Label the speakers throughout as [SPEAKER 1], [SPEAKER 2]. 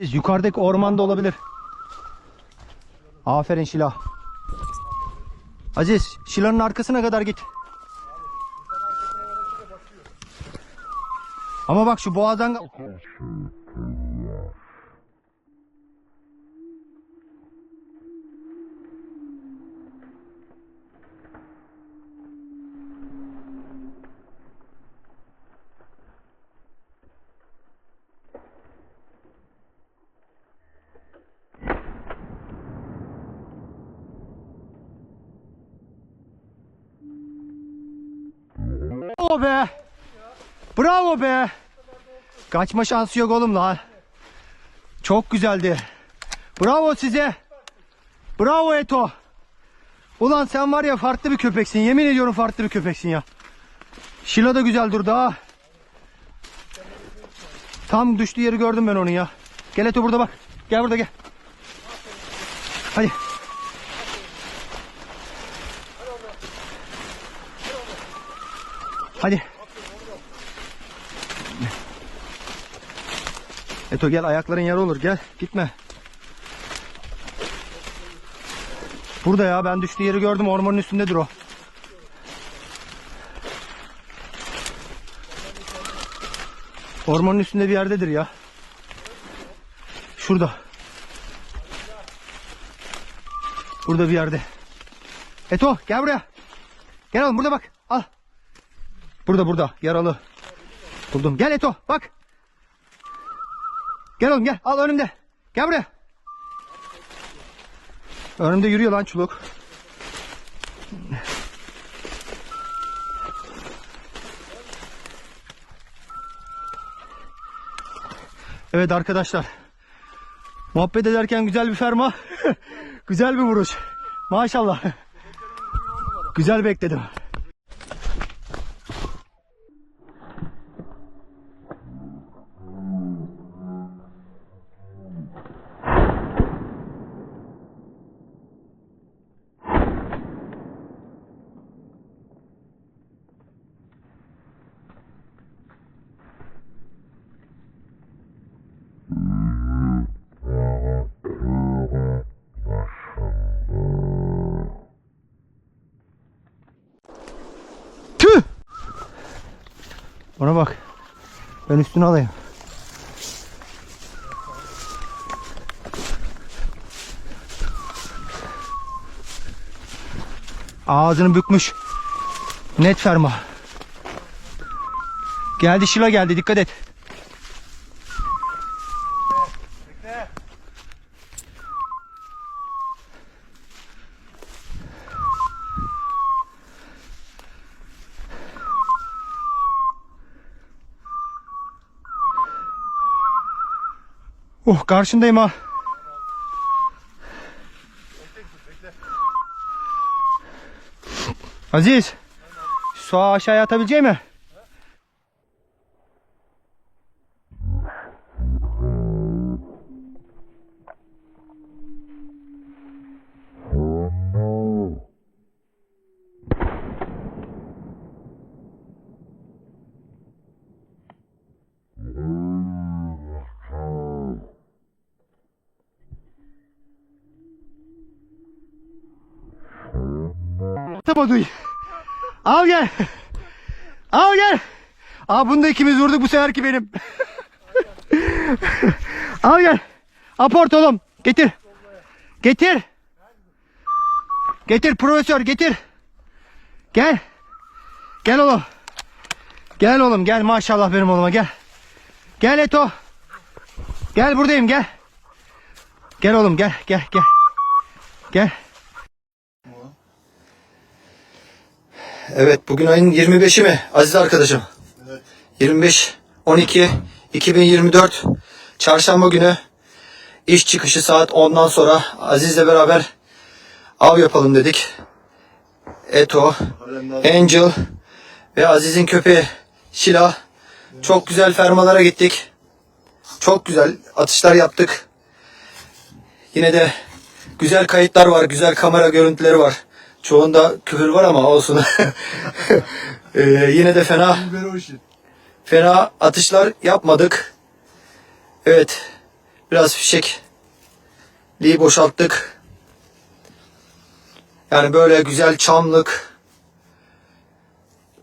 [SPEAKER 1] Yukarıdaki ormanda olabilir. Aferin Şila. Aziz, Şila'nın arkasına kadar git. Ama bak şu boğazdan... Bravo be. Bravo be. Kaçma şansı yok oğlum lan. Çok güzeldi. Bravo size. Bravo Eto. Ulan sen var ya farklı bir köpeksin. Yemin ediyorum farklı bir köpeksin ya. Şila da güzel durdu ha. Tam düştüğü yeri gördüm ben onun ya. Gel Eto burada bak. Gel burada gel. Hadi. Hadi. Eto gel ayakların yara olur gel gitme. Burada ya ben düştüğü yeri gördüm ormanın üstündedir o. Ormanın üstünde bir yerdedir ya. Şurada. Burada bir yerde. Eto gel buraya. Gel oğlum burada bak. Al. Burada burada yaralı. Buldum. Gel Eto bak. Gel oğlum gel. Al önümde. Gel buraya. Önümde yürüyor lan çuluk. Evet arkadaşlar. Muhabbet ederken güzel bir ferma. güzel bir vuruş. Maşallah. Güzel bekledim. Ona bak. Ben üstüne alayım. Ağzını bükmüş. Net ferma. Geldi Şila geldi dikkat et. Oh karşındayım ha. Aziz. Su aşağıya atabilecek mi? Atamadı. Al gel. Al gel. Aa bunu da ikimiz vurduk bu seferki benim. Al gel. Aport oğlum. Getir. Getir. Getir profesör getir. Gel. Gel oğlum. Gel oğlum gel maşallah benim oğluma gel. Gel Eto. Gel buradayım gel. Gel oğlum gel gel gel. Gel. Evet bugün ayın 25'i mi aziz arkadaşım? 25 12 2024 Çarşamba günü iş çıkışı saat 10'dan sonra Aziz'le beraber av yapalım dedik. Eto, Angel ve Aziz'in köpeği Şila. Çok güzel fermalara gittik. Çok güzel atışlar yaptık. Yine de güzel kayıtlar var, güzel kamera görüntüleri var. Çoğunda küfür var ama olsun. Ee, yine de fena fena atışlar yapmadık. Evet. Biraz fişekliği boşalttık. Yani böyle güzel çamlık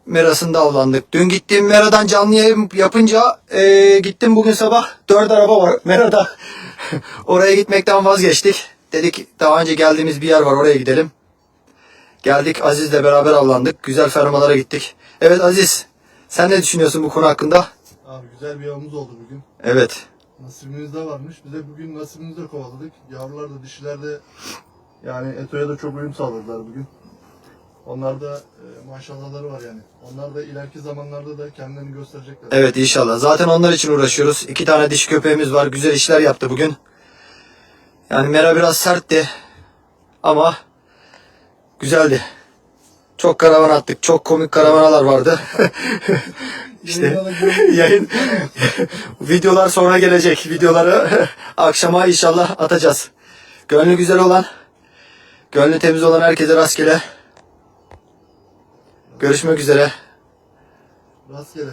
[SPEAKER 1] merasında avlandık. Dün gittiğim meradan canlı yayın yapınca eee, gittim bugün sabah. Dört araba var merada. oraya gitmekten vazgeçtik. Dedik daha önce geldiğimiz bir yer var oraya gidelim. Geldik Aziz'le beraber avlandık. Güzel fermalara gittik. Evet Aziz sen ne düşünüyorsun bu konu hakkında?
[SPEAKER 2] Abi güzel bir yavımız oldu bugün.
[SPEAKER 1] Evet.
[SPEAKER 2] Nasibimizde varmış. Biz de bugün nasibimizde kovaladık. Yavrular da dişiler de yani Eto'ya da çok uyum sağladılar bugün. Onlar da e, maşallahları var yani. Onlar da ileriki zamanlarda da kendilerini gösterecekler.
[SPEAKER 1] Evet inşallah. Zaten onlar için uğraşıyoruz. İki tane diş köpeğimiz var. Güzel işler yaptı bugün. Yani Mera biraz sertti. Ama güzeldi. Çok karavan attık. Çok komik karavanalar vardı. işte yayın videolar sonra gelecek. Videoları akşama inşallah atacağız. Gönlü güzel olan, gönlü temiz olan herkese rastgele. Görüşmek üzere.
[SPEAKER 2] Rastgele.